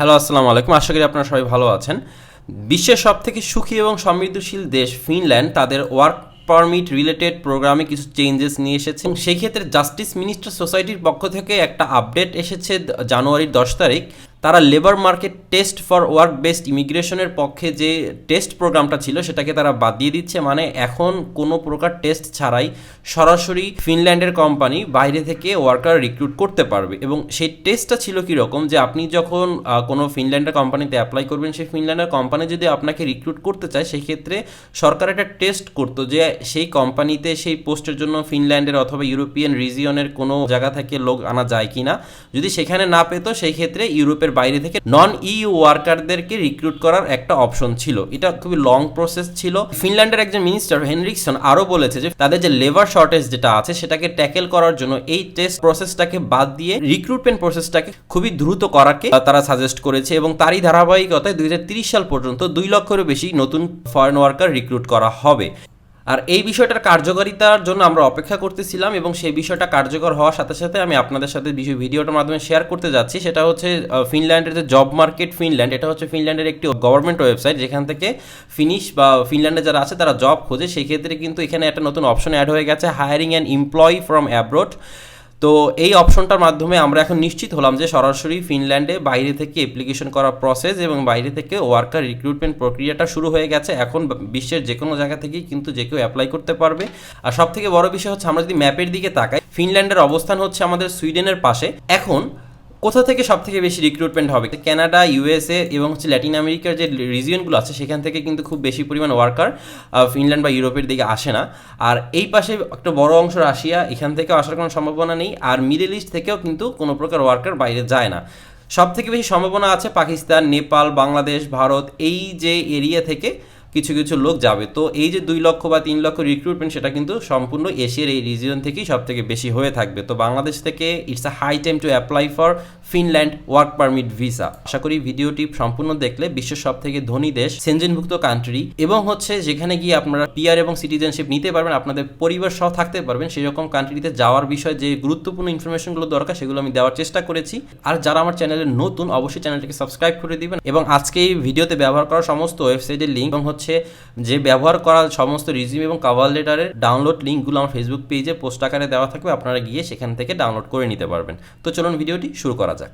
Hello, আসসালামু আলাইকুম। আশা করি আপনারা সবাই ভালো আছেন। বিশ্বের সবথেকে সুখী এবং সমৃদ্ধশীল দেশ ফিনল্যান্ড। তাদের ওয়ার্ক পারমিট রিলেটেড প্রোগ্রামে কিছু চেঞ্জেস নিয়ে এসেছে। এবং সেই ক্ষেত্রে জাস্টিস মিনিস্টার সোসাইটির পক্ষ থেকে একটা আপডেট এসেছে জানুয়ারির দশ তারিখ। তারা labour market test for work based ইমিগ্রেশনের পক্ষে যে টেস্ট প্রোগ্রামটা ছিল, সেটাকে তারা বাদ দিয়ে দিচ্ছে। মানে এখন কোনো প্রকার টেস্ট ছাড়াই সরাসরি ফিনল্যান্ডের কোম্পানি বাইরে থেকে ওয়ার্কার রিক্রুট করতে পারবে। এবং সেই টেস্টটা ছিল কীরকম যে আপনি যখন কোনো ফিনল্যান্ডের কোম্পানিতে অ্যাপ্লাই করবেন, সেই ফিনল্যান্ডের কোম্পানি যদি আপনাকে রিক্রুট করতে চায় সেই ক্ষেত্রে সরকার একটা টেস্ট করতো যে সেই কোম্পানিতে সেই পোস্টের জন্য ফিনল্যান্ডের অথবা ইউরোপিয়ান রিজিয়নের কোনো জায়গা থেকে লোক আনা যায় কিনা। যদি সেখানে না পেতো সেই ক্ষেত্রে ইউরোপের বাইরে থেকে নন ইউ ওয়ার্কারদেরকে রিক্রুট করার একটা অপশন ছিল। এটা খুবই লং প্রসেস ছিল। ফিনল্যান্ডের একজন মিনিস্টার হেনরিকসন আরও বলেছে যে তাদের যে লেবার শর্টেজ যেটা আছে, সেটাকে ট্যাকেল করার জন্য এই টেস্ট প্রসেসটাকে বাদ দিয়ে রিক্রুটমেন্ট প্রসেসটাকে খুবই দ্রুত করাকে তারা সাজেস্ট করেছে এবং তারই ধারাবাহিকতায় দুই সাল পর্যন্ত দুই লক্ষেরও বেশি নতুন ফরেন ওয়ার্কার রিক্রুট করা হবে। আর এই বিষয়টার কার্যকারিতার জন্য আমরা অপেক্ষা করতেছিলাম এবং সেই বিষয়টা কার্যকর হওয়ার সাথে সাথে আমি আপনাদের সাথে বিষয় ভিডিওটার মাধ্যমে শেয়ার করতে যাচ্ছি। সেটা হচ্ছে ফিনল্যান্ডের যে জব মার্কেট ফিনল্যান্ড এটা হচ্ছে ফিনল্যান্ডের একটি গভর্নমেন্ট ওয়েবসাইট যেখান থেকে ফিনিশ বা ফিনল্যান্ডে যারা আছে তারা জব খোঁজে। সেই ক্ষেত্রে কিন্তু এখানে একটা নতুন অপশন অ্যাড হয়ে গেছে hiring and employee from abroad তো এই অপশনটার মাধ্যমে আমরা এখন নিশ্চিত হলাম যে সরাসরি ফিনল্যান্ডে বাইরে থেকে অ্যাপ্লিকেশন করা প্রসেস এবং বাইরে থেকে ওয়ার্কার রিক্রুটমেন্ট প্রক্রিয়াটা শুরু হয়ে গেছে। এখন বিশ্বের যে কোনো জায়গা থেকেই কিন্তু যে কেউ অ্যাপ্লাই করতে পারবে। আর সব থেকে বড় বিষয় হচ্ছে আমরা যদি ম্যাপের দিকে তাকাই, ফিনল্যান্ডের অবস্থান হচ্ছে আমাদের সুইডেনের পাশে। এখন কোথা থেকে সব থেকে বেশি রিক্রুটমেন্ট হবে? কানাডা ইউএসএ এবং হচ্ছে ল্যাটিন আমেরিকার যে রিজিয়নগুলো আছে, সেখান থেকে কিন্তু খুব বেশি পরিমাণ ওয়ার্কার ফিনল্যান্ড বা ইউরোপের দিকে আসে না। আর এই পাশে একটা বড় অংশ রাশিয়া, এখান থেকেও আসার কোনো সম্ভাবনা নেই। আর মিডল ইস্ট থেকেও কিন্তু কোনো প্রকার ওয়ার্কার বাইরে যায় না। সব থেকে বেশি সম্ভাবনা আছে পাকিস্তান, নেপাল, বাংলাদেশ, ভারত, এই যে এরিয়া থেকে কিছু কিছু লোক যাবে। তো এই যে দুই লক্ষ বা তিন লক্ষ রিক্রুটমেন্ট সেটা কিন্তু সম্পূর্ণ এশিয়ার এই রিজিয়ন থেকেই সব থেকে বেশি হয়ে থাকবে। তো বাংলাদেশ থেকে it's a high time to apply for Finland work permit visa আশা করি ভিডিওটি সম্পূর্ণ দেখলে বিশ্বের সব থেকে ধনী দেশ সেনজেনভুক্ত কান্ট্রি এবং হচ্ছে যেখানে গিয়ে আপনারা পিআর এবং সিটিজেনশিপ নিতে পারবেন, আপনাদের পরিবার সহ থাকতে পারবেন সেই রকম কান্ট্রিতে যাওয়ার বিষয়ে যে গুরুত্বপূর্ণ ইনফরমেশনগুলো দরকার সেগুলো আমি দেওয়ার চেষ্টা করেছি। আর যারা আমার চ্যানেলে নতুন, অবশ্যই চ্যানেলটিকে সাবস্ক্রাইব করে দিবেন এবং আজকে এই ভিডিওতে ব্যবহার করা সমস্ত ওয়েবসাইটের লিঙ্ক এবং হচ্ছে যে ব্যবহার করা সমস্ত রিজিউম এবং কাভার লেটারের ডাউনলোড লিঙ্কগুলো আমার ফেসবুক পেজে পোস্ট আকারে দেওয়া থাকবে, আপনারা গিয়ে সেখান থেকে ডাউনলোড করে নিতে পারবেন। তো চলুন ভিডিওটি শুরু করা যাক।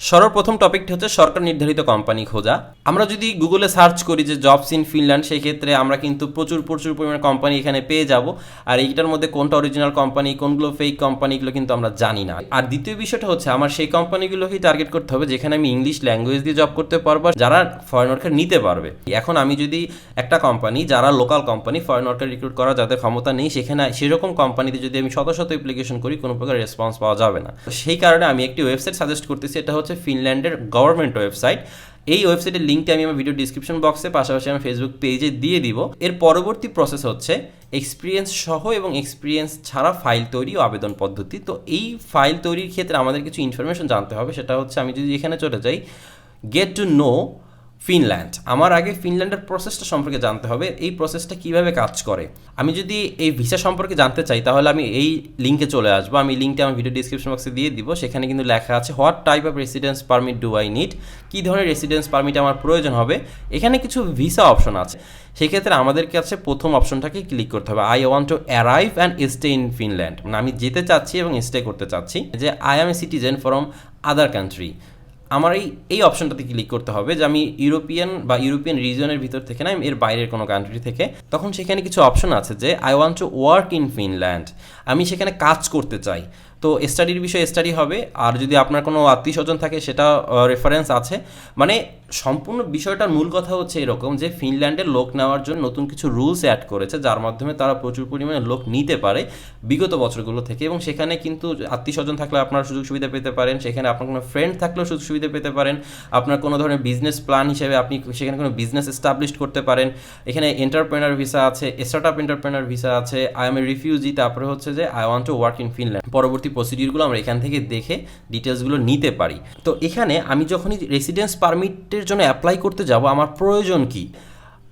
সর্বপ্রথম টপিকটি হচ্ছে সরকার নির্ধারিত কোম্পানি খোঁজা। আমরা যদি গুগলে সার্চ করি যে জবস ইন ফিনল্যান্ড সেই ক্ষেত্রে আমরা কিন্তু প্রচুর প্রচুর পরিমাণে কোম্পানি এখানে পেয়ে যাব। আর এইটার মধ্যে কোনটা অরিজিনাল কোম্পানি, কোনগুলো ফেক কোম্পানিগুলো কিন্তু আমরা জানি না। আর দ্বিতীয় বিষয়টা হচ্ছে, আমার সেই কোম্পানিগুলোকেই টার্গেট করতে হবে যেখানে আমি ইংলিশ ল্যাঙ্গুয়েজ দিয়ে জব করতে পারব যারা ফরেন ওয়ার্কার নিতে পারবে। এখন আমি যদি একটা কোম্পানি, যারা local company foreign worker recruit করা যাদের ক্ষমতা নেই, সেখানে সেরকম কোম্পানিতে যদি আমি শত শত অ্যাপ্লিকেশন করি, কোনো প্রকার রেসপন্স পাওয়া যাবে না। সেই কারণে আমি একটি ওয়েবসাইট সাজেস্ট করতেছি, এটা হচ্ছে ফিনল্যান্ডের গভর্নমেন্ট ওয়েবসাইট। এই ওয়েবসাইটের লিঙ্কটি আমি আমার ভিডিও ডিসক্রিপশন বক্সে, পাশাপাশি আমার ফেসবুক পেজে দিয়ে দিব। এর পরবর্তী প্রসেস হচ্ছে এক্সপিরিয়েন্স সহ এবং এক্সপিরিয়েন্স ছাড়া ফাইল তৈরি ও আবেদন পদ্ধতি। তো এই ফাইল তৈরির ক্ষেত্রে আমাদের কিছু ইনফরমেশন জানতে হবে। সেটা হচ্ছে আমি যদি এখানে চলে যাই গেট টু নো ফিনল্যান্ড। আমার আগে ফিনল্যান্ডের প্রসেসটা সম্পর্কে জানতে হবে, এই প্রসেসটা কীভাবে কাজ করে? আমি যদি এই ভিসা সম্পর্কে জানতে চাই, তাহলে আমি এই লিঙ্কে চলে আসব। আমি লিঙ্কটা আমার ভিডিও ডিসক্রিপশন বক্সে দিয়ে দিব, সেখানে কিন্তু লেখা আছে what type of residence permit do I need কী ধরনের রেসিডেন্স পারমিট আমার প্রয়োজন হবে? এখানে কিছু ভিসা অপশন আছে। সেক্ষেত্রে আমাদের কাছে প্রথম অপশনটাকে ক্লিক করতে হবে। I want to arrive and stay in Finland মানে আমি যেতে চাচ্ছি এবং স্টে করতে চাচ্ছি। যে I am a citizen from other country আমার এই এই অপশনটাতে ক্লিক করতে হবে যে আমি ইউরোপিয়ান বা ইউরোপিয়ান রিজনের ভিতর থেকে না এর বাইরের কোনো কান্ট্রি থেকে, তখন সেখানে কিছু অপশন আছে যে I want to work in Finland আমি সেখানে কাজ করতে চাই। তো স্টাডির বিষয়ে স্টাডি হবে। আর যদি আপনার কোনো আত্মীয় স্বজন থাকে, সেটা রেফারেন্স আছে। মানে সম্পূর্ণ বিষয়টার মূল কথা হচ্ছে এরকম যে ফিনল্যান্ডের লোক নেওয়ার জন্য নতুন কিছু রুলস অ্যাড করেছে, যার মাধ্যমে তারা প্রচুর পরিমাণে লোক নিতে পারে বিগত বছরগুলো থেকে। এবং সেখানে কিন্তু আত্মীয় স্বজন থাকলে আপনার সুযোগ সুবিধা পেতে পারেন, সেখানে আপনার কোনো ফ্রেন্ড থাকলেও সুযোগ সুবিধা পেতে পারেন। আপনার কোনো ধরনের বিজনেস প্ল্যান হিসেবে আপনি সেখানে কোনো বিজনেস এস্টাবলিশ করতে পারেন। এখানে এন্টারপ্রেনার ভিসা আছে স্টার্ট আপ এন্টারপ্রেনার ভিসা আছে আই এম এ রিফিউজি তারপরে হচ্ছে যে I want to work in Finland পরবর্তী প্রসিডিউরগুলো আমরা এখান থেকে দেখে ডিটেলসগুলো নিতে পারি। তো এখানে আমি যখনই রেসিডেন্স পারমিটের জন্য অ্যাপ্লাই করতে যাব, আমার প্রয়োজন কি?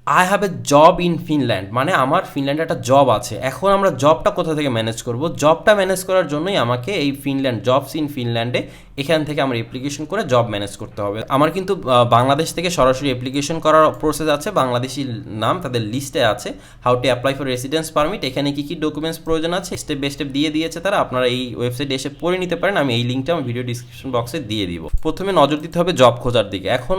I have a job in Finland মানে আমার ফিনল্যান্ডে একটা জব আছে। এখন আমরা জবটা কোথা থেকে ম্যানেজ করব? জবটা ম্যানেজ করার জন্যই আমাকে এই ফিনল্যান্ড জবস ইন ফিনল্যান্ডে এখান থেকে আমার অ্যাপ্লিকেশন করে জব ম্যানেজ করতে হবে। আমার কিন্তু বাংলাদেশ থেকে সরাসরি অ্যাপ্লিকেশন করার প্রসেস আছে। বাংলাদেশি নাম তাদের লিস্টে আছে। How to apply for residence permit এখানে কী কী ডকুমেন্টস প্রয়োজন আছে? স্টেপ বাই স্টেপ দিয়ে দিয়েছে তারা। আপনারা এই ওয়েবসাইটে এসে পড়ে নিতে পারেন। আমি এই লিঙ্কটা আমার ভিডিও ডিসক্রিপশন বক্সে দিয়ে দিব। প্রথমে নজর দিতে হবে জব খোঁজার দিকে। এখন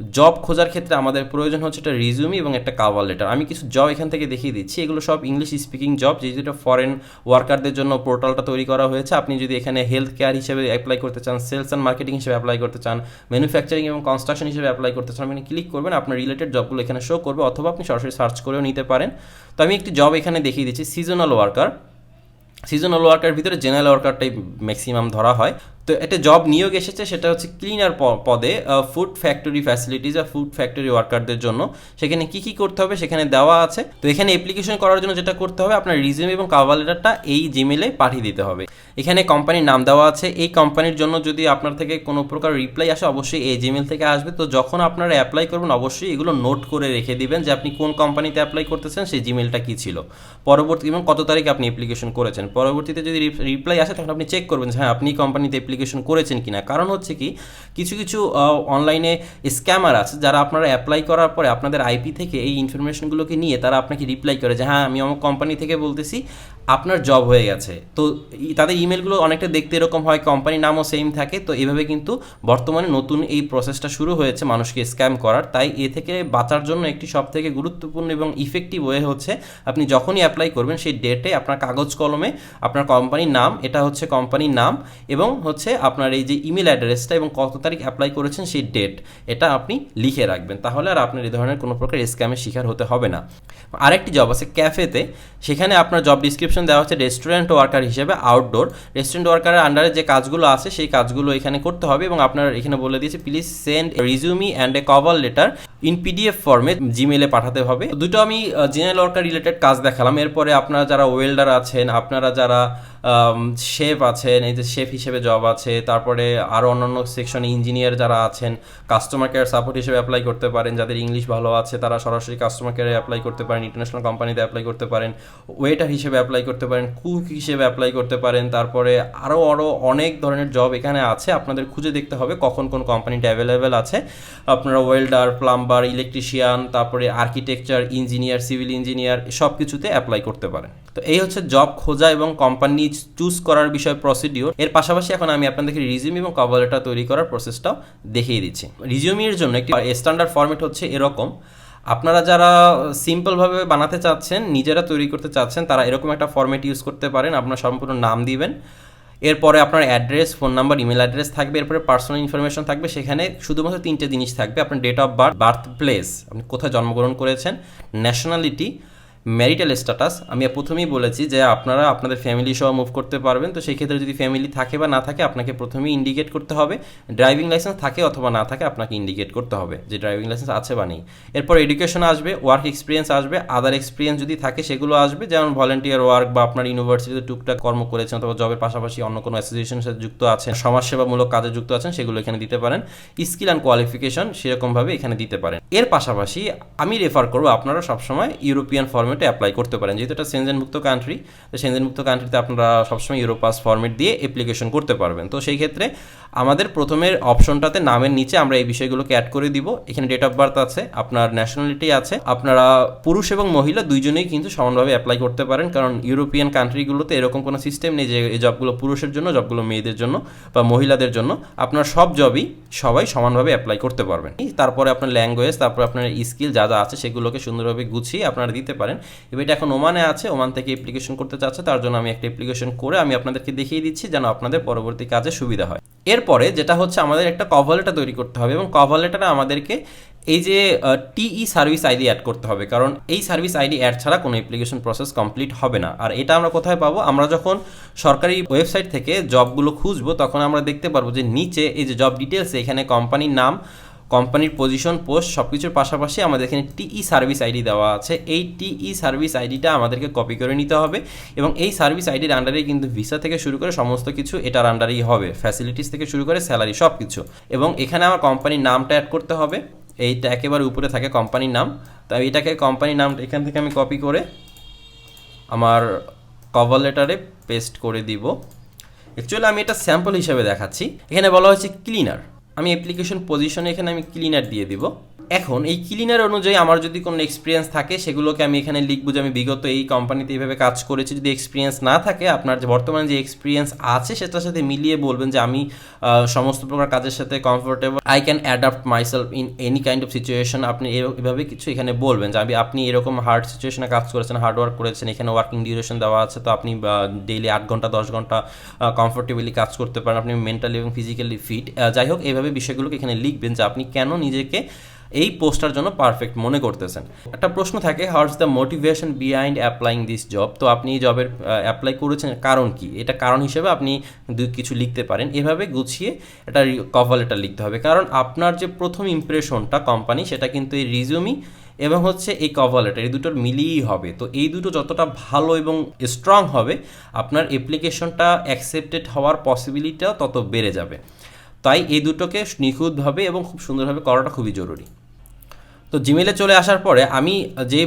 জব খোঁজার ক্ষেত্রে আমাদের প্রয়োজন হচ্ছে একটা রিজিউমি এবং একটা কাভার লেটার আমি কিছু জব এখান থেকে দেখিয়ে দিচ্ছি। এগুলো সব ইংলিশ স্পিকিং জব যেটা ফরেন ওয়ার্কারদের জন্য পোর্টালটা তৈরি করা হয়েছে। আপনি যদি এখানে হেলথ কেয়ার হিসেবে অ্যাপ্লাই করতে চান সেলস অ্যান্ড মার্কেটিং হিসেবে অ্যাপ্লাই করতে চান ম্যানুফ্যাকচারিং এবং কনস্ট্রাকশন হিসেবে অ্যাপ্লাই করতে চান, আপনি ক্লিক করবেন, আপনার রিলেটেড জবগুলো এখানে শো করবে, অথবা আপনি সরাসরি সার্চ করেও নিতে পারেন। তো আমি একটি জব এখানে দেখিয়ে দিচ্ছি সিজনাল ওয়ার্কার সিজনাল ওয়ার্কার ভিতরে জেনারেল ওয়ার্কারটাই ম্যাক্সিমাম ধরা হয়। তো একটা জব নিয়োগ এসেছে, সেটা হচ্ছে ক্লিনার পদে ফুড ফ্যাক্টরি ফ্যাসিলিটিস আর ফুড ফ্যাক্টরি ওয়ার্কারদের জন্য। সেখানে কি কি করতে হবে সেখানে দেওয়া আছে। তো এখানে অ্যাপ্লিকেশন করার জন্য যেটা করতে হবে, আপনার রিজিউম এবং কাভার লেটারটা এই জিমেলে পাঠিয়ে দিতে হবে। এখানে কোম্পানির নাম দেওয়া আছে। এই কোম্পানির জন্য যদি আপনার থেকে কোনো প্রকার রিপ্লাই আসে, অবশ্যই এই জিমেল থেকে আসবে। তো যখন আপনারা অ্যাপ্লাই করবেন, অবশ্যই এগুলো নোট করে রেখে দিবেন যে আপনি কোন কোম্পানিতে অ্যাপ্লাই করতেছেন, সেই জিমেলটা কী ছিল। পরবর্তী এবং কত তারিখে আপনি অ্যাপ্লিকেশন করেছেন। পরবর্তীতে যদি রিপ্লাই আসে, তখন আপনি চেক করবেন হ্যাঁ আপনি কোম্পানিতে অ্যাপ্লিকেশন করেছেন কিনা। কারণ হচ্ছে কি, কিছু কিছু অনলাইনে স্ক্যামার আছে যারা আপনারা অ্যাপ্লাই করার পরে আপনাদের আইপি থেকে এই ইনফরমেশনগুলোকে নিয়ে তারা আপনাকে রিপ্লাই করে যে হ্যাঁ আমি আমার কোম্পানি থেকে বলতেছি আপনার জব হয়ে গেছে। তো তাদের ইমেলগুলো অনেকটা দেখতে এরকম হয় কোম্পানির নামও সেম থাকে। তো এভাবে কিন্তু বর্তমানে নতুন এই প্রসেসটা শুরু হয়েছে মানুষকে স্ক্যাম করার। তাই এ থেকে বাঁচার জন্য একটি সব থেকে গুরুত্বপূর্ণ এবং ইফেক্টিভ ওয়ে হচ্ছে, আপনি যখনই অ্যাপ্লাই করবেন সেই ডেটে আপনার কাগজ কলমে আপনার কোম্পানির নাম, এটা হচ্ছে কোম্পানির নাম এবং হচ্ছে আপনার এই যে ইমেল অ্যাড্রেসটা এবং কত তারিখ অ্যাপ্লাই করেছেন সেই ডেট এটা আপনি লিখে রাখবেন। তাহলে আর আপনার এই ধরনের কোনো প্রকার স্ক্যামের শিকার হতে হবে না। আরেকটি জব আছে ক্যাফেতে সেখানে আপনার জব ডিসক্রিপশন দেওয়া হচ্ছে রেস্টুরেন্ট ওয়ার্কার হিসেবে আউটডোর রেস্টুরেন্ট ওয়ার্কারের আন্ডারে যে কাজগুলো আছে, সেই কাজগুলো এখানে করতে হবে এবং আপনারা এখানে বলে দিয়েছে please send resume and a cover letter in PDF ফর্মে জিমেলে পাঠাতে হবে। দুটো আমি জেনারেল ওয়ার্কার রিলেটেড কাজ দেখালাম। এরপরে আপনারা যারা ওয়েল্ডার আছেন, আপনারা যারা শেফ আছেন, এই যে শেফ হিসেবে জব আছে, তারপরে আরও অন্যান্য সেকশনে ইঞ্জিনিয়ার যারা আছেন কাস্টমার কেয়ার সাপোর্ট হিসেবে অ্যাপ্লাই করতে পারেন, যাদের ইংলিশ ভালো আছে, তারা সরাসরি কাস্টমার কেয়ারে অ্যাপ্লাই করতে পারেন ইন্টারন্যাশনাল কোম্পানিতে অ্যাপ্লাই করতে পারেন ওয়েটার হিসেবে অ্যাপ্লাই করতে পারেন কুক হিসেবে অ্যাপ্লাই করতে পারেন, তারপরে আরও আরও অনেক ধরনের জব এখানে আছে, আপনাদের খুঁজে দেখতে হবে কখন কোন কোম্পানিটা অ্যাভেলেবেল আছে। আপনারা ওয়েল্ডার প্লাম্বার ইলেকট্রিশিয়ান তারপরে আর্কিটেকচার ইঞ্জিনিয়ার সিভিল ইঞ্জিনিয়ার সব কিছুতে অ্যাপ্লাই করতে পারেন। তো এই হচ্ছে জব খোঁজা এবং কোম্পানি চুজ করার বিষয় প্রসিডিওর এর পাশাপাশি এখন আমি আপনাদেরকে রিজিউম এবং কভার লেটার তৈরি করার প্রসেসটাও দেখিয়ে দিচ্ছি। রিজিউমের জন্য একটি স্ট্যান্ডার্ড ফরম্যাট হচ্ছে এরকম। আপনারা যারা সিম্পলভাবে বানাতে চাচ্ছেন, নিজেরা তৈরি করতে চাচ্ছেন, তারা এরকম একটা ফরম্যাট ইউজ করতে পারেন। আপনার সম্পূর্ণ নাম দিবেন। এরপরে আপনার address phone number email address থাকবে, এরপরে পার্সোনাল ইনফরমেশন থাকবে। সেখানে শুধুমাত্র তিনটে জিনিস থাকবে। আপনার date of birth birth place আপনি কোথায় জন্মগ্রহণ করেছেন ন্যাশনালিটি ম্যারিটাল স্ট্যাটাস আমি প্রথমেই বলেছি যে আপনারা আপনাদের ফ্যামিলি সহ মুভ করতে পারবেন, তো সেই ক্ষেত্রে যদি ফ্যামিলি থাকে বা না থাকে, আপনাকে প্রথমেই ইন্ডিকেট করতে হবে। ড্রাইভিং লাইসেন্স থাকে অথবা না থাকে, আপনাকে ইন্ডিকেট করতে হবে যে ড্রাইভিং লাইসেন্স আছে বা নেই। এরপর এডুকেশন আসবে ওয়ার্ক এক্সপিরিয়েন্স আসবে আদার এক্সপিরিয়েন্স যদি থাকে, সেগুলো আসবে। যেমন ভলেন্টিয়ার ওয়ার্ক বা আপনার ইউনিভার্সিটিতে টুকটাক কর্ম করেছেন অথবা জবের পাশাপাশি অন্য কোনো অ্যাসোসিয়েশনের সাথে যুক্ত আছেন, সমাজসেবামূলক কাজে যুক্ত আছেন, সেগুলো এখানে দিতে পারেন। স্কিল অ্যান্ড কোয়ালিফিকেশন সেরকমভাবে এখানে দিতে পারেন। এর পাশাপাশি আমি রেফার করব আপনারা সবসময় ইউরোপিয়ান ফর্মেটে অ্যাপ্লাই করতে পারেন। যেহেতু এটা সেনজেনমুক্ত কান্ট্রি তো সেনজেনমুক্ত কান্ট্রিতে আপনারা সবসময় ইউরোপাস ফর্মেট দিয়ে অ্যাপ্লিকেশন করতে পারবেন। তো সেই ক্ষেত্রে আমাদের প্রথমের অপশনটাতে নামের নিচে আমরা এই বিষয়গুলোকে অ্যাড করে দিব। এখানে ডেট অফ বার্থ আছে, আপনার ন্যাশনালিটি আছে, আপনারা পুরুষ এবং মহিলা দুইজনেই কিন্তু সমানভাবে অ্যাপ্লাই করতে পারেন। কারণ ইউরোপিয়ান কান্ট্রিগুলোতে এরকম কোনো সিস্টেম নেই যে এই জবগুলো পুরুষের জন্য জবগুলো মেয়েদের জন্য বা মহিলাদের জন্য। আপনার সব জবই সবাই সমানভাবে অ্যাপ্লাই করতে পারবেন। তারপরে আপনার ল্যাঙ্গুয়েজ তারপরে আপনার স্কিল যা যা আছে সেগুলোকে সুন্দরভাবে গুছিয়ে আপনারা দিতে পারেন। এবার এটা এখন ওমানে আছে, ওমান থেকে অ্যাপ্লিকেশন করতে চাচ্ছে, তার জন্য আমি একটা অ্যাপ্লিকেশন করে আমি আপনাদেরকে দেখিয়ে দিচ্ছি যেন আপনাদের পরবর্তী কাজে সুবিধা হয়। এরপরে যেটা হচ্ছে আমাদের একটা কভার লেটার তৈরি করতে হবে এবং কভার লেটারে আমাদেরকে এই যে টিই সার্ভিস আইডি অ্যাড করতে হবে, কারণ এই সার্ভিস আইডি অ্যাড ছাড়া কোনো অ্যাপ্লিকেশন প্রসেস কমপ্লিট হবে না। আর এটা আমরা কোথায় পাবো? আমরা যখন সরকারি ওয়েবসাইট থেকে জবগুলো খুঁজবো, তখন আমরা দেখতে পারব যে নিচে এই যে জব ডিটেলস এখানে কোম্পানির নাম কোম্পানির পজিশন পোস্ট সব কিছুর পাশাপাশি আমাদের এখানে টিই সার্ভিস আইডি দেওয়া আছে। এই টিই সার্ভিস আইডিটা আমাদেরকে কপি করে নিতে হবে এবং এই সার্ভিস আইডির আন্ডারেই কিন্তু ভিসা থেকে শুরু করে সমস্ত কিছু এটার আন্ডারেই হবে। ফ্যাসিলিটিস থেকে শুরু করে স্যালারি সব কিছু এবং এখানে আমার কোম্পানির নামটা অ্যাড করতে হবে। এইটা একেবারে উপরে থাকে কোম্পানির নাম। তো এইটাকে কোম্পানির নামটা এখান থেকে আমি কপি করে আমার কভার লেটারে পেস্ট করে দিব। অ্যাকচুয়ালি আমি এটা স্যাম্পল হিসেবে দেখাচ্ছি। এখানে বলা হয়েছে ক্লিনার আমি অ্যাপ্লিকেশন পজিশনে এখানে আমি ক্লিনার দিয়ে দিব। এখন এই ক্লিনার অনুযায়ী আমার যদি কোনো এক্সপিরিয়েন্স থাকে, সেগুলোকে আমি এখানে লিখব যে আমি বিগত এই কোম্পানিতে এইভাবে কাজ করেছি। যদি এক্সপিরিয়েন্স না থাকে, আপনার যে বর্তমানে যে এক্সপিরিয়েন্স আছে, সেটার সাথে মিলিয়ে বলবেন যে আমি সমস্ত প্রকার কাজের সাথে comfortable I can adapt myself in any kind of situation আপনি এভাবে কিছু এখানে বলবেন যে আমি, আপনি এরকম হার্ড সিচুয়েশনে কাজ করেছেন হার্ড ওয়ার্ক করেছেন, এখানে ওয়ার্কিং ডিউরেশন দেওয়া আছে, তো আপনি ডেইলি আট ঘণ্টা, দশ ঘণ্টা কমফোর্টেবলি কাজ করতে পারেন। আপনি মেন্টালি এবং ফিজিক্যালি ফিট যাই হোক এইভাবে বিষয়গুলোকে এখানে লিখবেন যে আপনি কেন নিজেকে এই পোস্টটার জন্য পারফেক্ট মনে করতেছেন। একটা প্রশ্ন থাকে how's the motivation behind applying this job তো আপনি এই জবের অ্যাপ্লাই করেছেন কারণ কি? এটা কারণ হিসেবে আপনি দু- কিছু লিখতে পারেন। এভাবে গুছিয়ে এটা কভার লেটার লিখতে হবে। কারণ আপনার যে প্রথম ইমপ্রেশনটা কোম্পানি সেটা কিন্তু এই রিজুমি এবং হচ্ছে এই কভার লেটার এই দুটোর মিলিয়েই হবে। তো এই দুটো যতটা ভালো এবং স্ট্রং হবে, আপনার অ্যাপ্লিকেশনটা অ্যাকসেপ্টেড হওয়ার পসিবিলিটিটাও তত বেড়ে যাবে। তাই এই দুটোকে নিখুঁতভাবে এবং খুব সুন্দরভাবে করাটা খুবই জরুরি। তো জিমেলে চলে আসার পরে আমি যে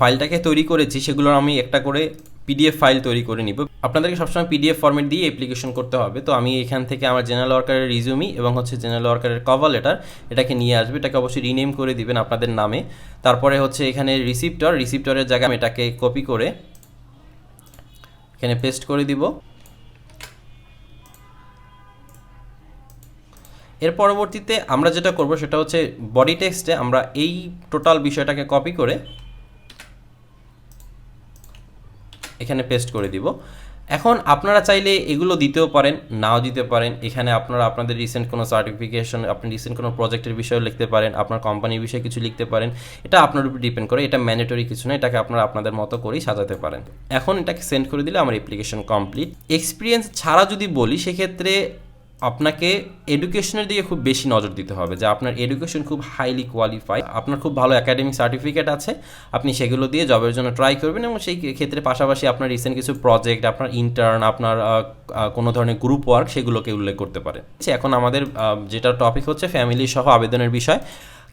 ফাইলটাকে তৈরি করেছি, সেগুলোর আমি একটা করে পিডিএফ ফাইল তৈরি করে নিব। আপনাদেরকে সবসময় পিডিএফ ফরম্যাট দিয়ে অ্যাপ্লিকেশন করতে হবে। তো আমি এখান থেকে আমার জেনারেল ওয়ার্কারের রিজিউমি এবং হচ্ছে জেনারেল ওয়ার্কারের কভার লেটার এটাকে নিয়ে আসবে। এটাকে অবশ্যই রিনেম করে দিবেন আপনাদের নামে। তারপরে হচ্ছে এখানে রিসিপ্টর রিসিপ্টরের জায়গায় আমি এটাকে কপি করে এখানে পেস্ট করে দিব। এর পরবর্তীতে আমরা যেটা করব সেটা হচ্ছে বডি টেক্সটে আমরা এই টোটাল বিষয়টাকে কপি করে এখানে পেস্ট করে দিব। এখন আপনারা চাইলে এগুলো দিতেও পারেন, নাও দিতে পারেন। এখানে আপনারা আপনাদের রিসেন্ট কোনো সার্টিফিকেশন আপনি রিসেন্ট কোনো প্রজেক্টের বিষয়ে লিখতে পারেন, আপনার কোম্পানির বিষয়ে কিছু লিখতে পারেন। এটা আপনার উপর ডিপেন্ড করে, এটা ম্যান্ডেটরি কিছু না, এটাকে আপনারা আপনাদের মতো করেই সাজাতে পারেন। এখন এটাকে সেন্ড করে দিলে আমার অ্যাপ্লিকেশন কমপ্লিট এক্সপিরিয়েন্স ছাড়া যদি বলি, সেক্ষেত্রে আপনাকে এডুকেশনের দিকে খুব বেশি নজর দিতে হবে যে আপনার এডুকেশন খুব হাইলি কোয়ালিফাই আপনার খুব ভালো একাডেমিক সার্টিফিকেট আছে, আপনি সেগুলো দিয়ে জবের জন্য ট্রাই করবেন এবং সেই ক্ষেত্রে পাশাপাশি আপনার রিসেন্ট কিছু প্রজেক্ট আপনার ইন্টার্ন আপনার কোনো ধরনের গ্রুপ ওয়ার্ক সেগুলোকে উল্লেখ করতে পারে। এখন আমাদের যেটা টপিক হচ্ছে ফ্যামিলি সহ আবেদনের বিষয়।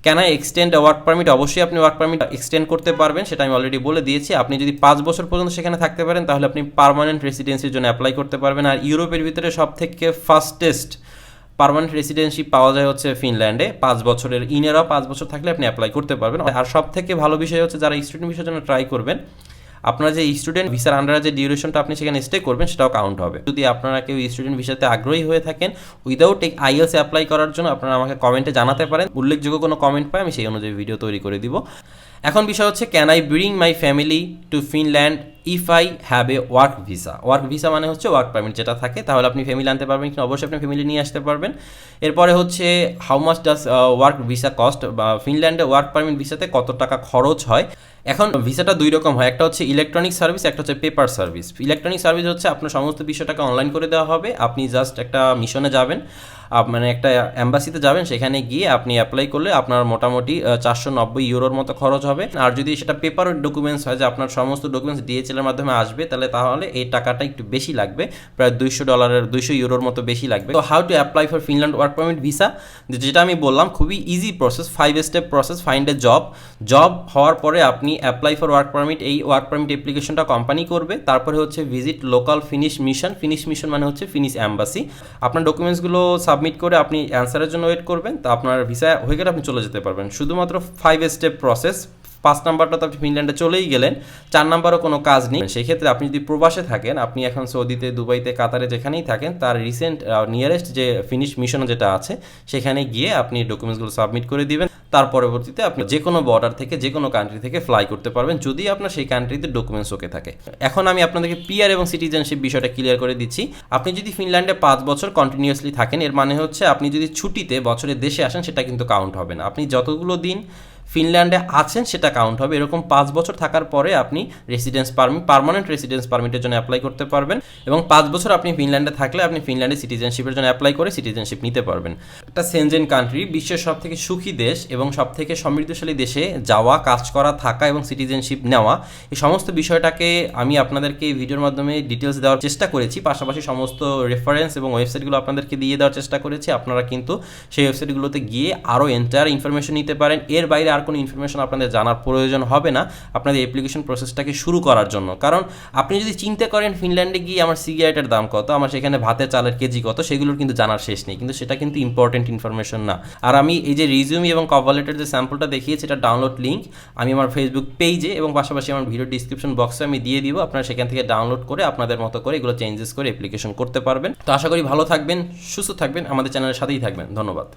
Can I extend work permit অবশ্যই আপনি ওয়ার্ক পারমিট এক্সটেন্ড করতে পারবেন, সেটা আমি অলরেডি বলে দিয়েছি। আপনি যদি পাঁচ বছর পর্যন্ত সেখানে থাকতে পারেন, তাহলে আপনি পারমানেন্ট রেসিডেন্সির জন্য অ্যাপ্লাই করতে পারবেন। আর ইউরোপের ভিতরে সব থেকে ফাস্টেস্ট পারমানেন্ট রেসিডেন্সি পাওয়া যায় হচ্ছে ফিনল্যান্ডে। পাঁচ বছরের ইনেরাও পাঁচ বছর থাকলে আপনি অ্যাপ্লাই করতে পারবেন। আর সব থেকে ভালো বিষয় হচ্ছে, যারা স্টুডেন্ট বিষয়ের জন্য ট্রাই করবেন আপনার যে স্টুডেন্ট ভিসার আন্ডারে যে ডিউরেশনটা আপনি সেখানে স্টে করবেন, সেটাও কাউন্ট হবে। যদি আপনারা কেউ স্টুডেন্ট ভিসাতে আগ্রহী হয়ে থাকেন উইদাউট আইএলস অ্যাপ্লাই করার জন্য আপনারা আমাকে কমেন্টে জানাতে পারেন। উল্লেখযোগ্য কোনো কমেন্ট পাই আমি সেই অনুযায়ী ভিডিও তৈরি করে দিব। এখন বিষয় হচ্ছে can I bring my family to Finland if I have a work visa work visa মানে হচ্ছে ওয়ার্ক পারমিট যেটা থাকে, তাহলে আপনি ফ্যামিলি আনতে পারবেন কিনা? অবশ্যই আপনি ফ্যামিলি নিয়ে আসতে পারবেন। এরপরে হচ্ছে how much does work visa cost বা ফিনল্যান্ডে ওয়ার্ক পারমিট ভিসাতে কত টাকা খরচ হয়? এখন ভিসাটা দুই রকম হয়, একটা হচ্ছে ইলেকট্রনিক সার্ভিস একটা হচ্ছে পেপার সার্ভিস ইলেকট্রনিক সার্ভিস হচ্ছে আপনার সমস্ত বিষয়টাকে অনলাইন করে দেওয়া হবে, আপনি জাস্ট একটা মিশনে যাবেন। মানে একটা অ্যাম্বাসিতে যাবেন, সেখানে গিয়ে আপনি অ্যাপ্লাই করলে আপনার মোটামুটি চারশো নব্বই ইউরোর মতো খরচ হবে। আর যদি সেটা পেপার ডকুমেন্টস হয়, যে আপনার সমস্ত ডকুমেন্টস ডিএচএল এর মাধ্যমে আসবে, তাহলে তাহলে এই টাকাটা একটু বেশি লাগবে। প্রায় দুইশো ডলারের দুইশো ইউরোর মতো বেশি লাগবে। তো how to apply for Finland work permit visa যেটা আমি বললাম, খুবই easy process five step process find a job job হওয়ার পরে আপনি অ্যাপ্লাই ফর ওয়ার্ক পারমিট এই ওয়ার্ক পারমিট অ্যাপ্লিকেশনটা কোম্পানি করবে। তারপরে হচ্ছে visit local Finnish mission Finnish mission মানে হচ্ছে ফিনিশ অ্যাম্বাসি আপনার ডকুমেন্টসগুলো সাবমিট করে আপনি অ্যান্সারের জন্য ওয়েট করবেন, তা আপনার ভিসা হয়ে গেলে আপনি চলে যেতে পারবেন। শুধুমাত্র ফাইভ স্টেপ প্রসেস পাঁচ নাম্বারটা তো আপনি ফিনল্যান্ডে চলেই গেলেন, চার নাম্বারও কোনো কাজ নেই। সেই ক্ষেত্রে আপনি যদি প্রবাসে থাকেন, আপনি এখন সৌদিতে, দুবাইতে, কাতারে যেখানেই থাকেন, তার রিসেন্ট নিয়ারেস্ট যে ফিনিশ মিশন যেটা আছে, সেখানে গিয়ে আপনি ডকুমেন্টসগুলো সাবমিট করে দিবেন। তার পরবর্তীতে আপনি যে কোনো বর্ডার থেকে যে কোনো কান্ট্রি থেকে ফ্লাই করতে পারবেন, যদি আপনার সেই কান্ট্রিতে ডকুমেন্টস ওকে থাকে। এখন আমি আপনাদেরকে পিআর এবং সিটিজেনশিপ বিষয়টা ক্লিয়ার করে দিচ্ছি। আপনি যদি ফিনল্যান্ডে পাঁচ বছর কন্টিনিউয়াসলি থাকেন, এর মানে হচ্ছে আপনি যদি ছুটিতে বছরে দেশে আসেন, সেটা কিন্তু কাউন্ট হবে না। আপনি যতগুলো দিন ফিনল্যান্ডে আছেন, সেটা কাউন্ট হবে। এরকম পাঁচ বছর থাকার পরে আপনি রেসিডেন্স পারমিট পারমানেন্ট রেসিডেন্স পারমিটের জন্য অ্যাপ্লাই করতে পারবেন এবং পাঁচ বছর আপনি ফিনল্যান্ডে থাকলে আপনি ফিনল্যান্ডে সিটিজেনশিপের জন্য অ্যাপ্লাই করে সিটিজেনশিপ নিতে পারবেন। একটা সেনজেন কান্ট্রি বিশ্বের সব থেকে সুখী দেশ এবং সব থেকে সমৃদ্ধশালী দেশে যাওয়া, কাজ করা, থাকা এবং সিটিজেনশিপ নেওয়া, এই সমস্ত বিষয়টাকে আমি আপনাদেরকে এই ভিডিওর মাধ্যমে ডিটেলস দেওয়ার চেষ্টা করেছি। পাশাপাশি সমস্ত রেফারেন্স এবং ওয়েবসাইটগুলো আপনাদেরকে দিয়ে দেওয়ার চেষ্টা করেছি। আপনারা কিন্তু সেই ওয়েবসাইটগুলোতে গিয়ে আরও এন্টায়ার ইনফরমেশন নিতে পারেন। এর বাইরে আর কোনো ইনফরমেশন আপনাদের জানার প্রয়োজন হবে না, আপনাদের অ্যাপ্লিকেশন প্রসেসটাকে শুরু করার জন্য। কারণ আপনি যদি চিন্তা করেন ফিনল্যান্ডে গিয়ে আমার সিগারেটের দাম কত, আমার সেখানে ভাতের চালের কেজি কত, সেগুলোর কিন্তু জানার শেষ নেই। কিন্তু সেটা কিন্তু ইম্পর্টেন্ট ইনফরমেশন না। আর আমি এই যে রিজিউমি এবং কভার লেটার যে স্যাম্পলটা দেখিয়েছি, এটা ডাউনলোড লিঙ্ক আমি আমার ফেসবুক পেজে এবং পাশাপাশি আমার ভিডিও ডিসক্রিপশন বক্সে আমি দিয়ে দিব। আপনারা সেখান থেকে ডাউনলোড করে আপনাদের মতো করে এগুলো চেঞ্জেস করে অ্যাপ্লিকেশন করতে পারবেন। তো আশা করি ভালো থাকবেন, সুস্থ থাকবেন, আমাদের চ্যানেলের সাথেই থাকবেন। ধন্যবাদ।